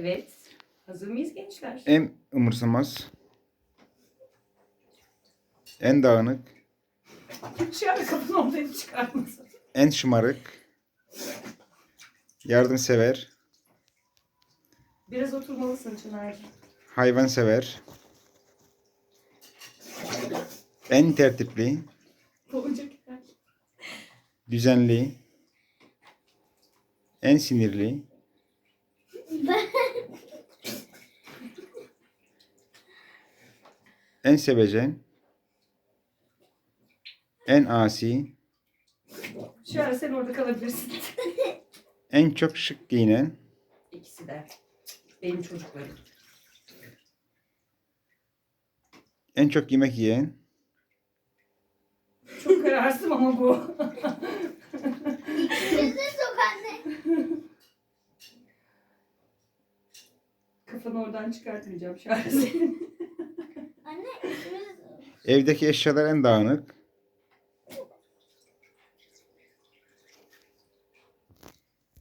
Evet. Hazır mıyız gençler? En umursamaz. En dağınık. Şu an kapının ortaya çıkartmasın. En şımarık. Yardımsever. Biraz oturmalısın Çınar'cığım. Hayvansever. En tertipli. Olacak. Düzenli. En sinirli. En sevecen. En asi. Şu an sen orada kalabilirsin. En çok şık giyinen. İkisi de. Benim çocuklarım. En çok yemek yiyen. Çok kararsın ama bu. Bizi sok anne. Kafanı oradan çıkartmayacağım şu an senin. Evdeki eşyalar en dağınık.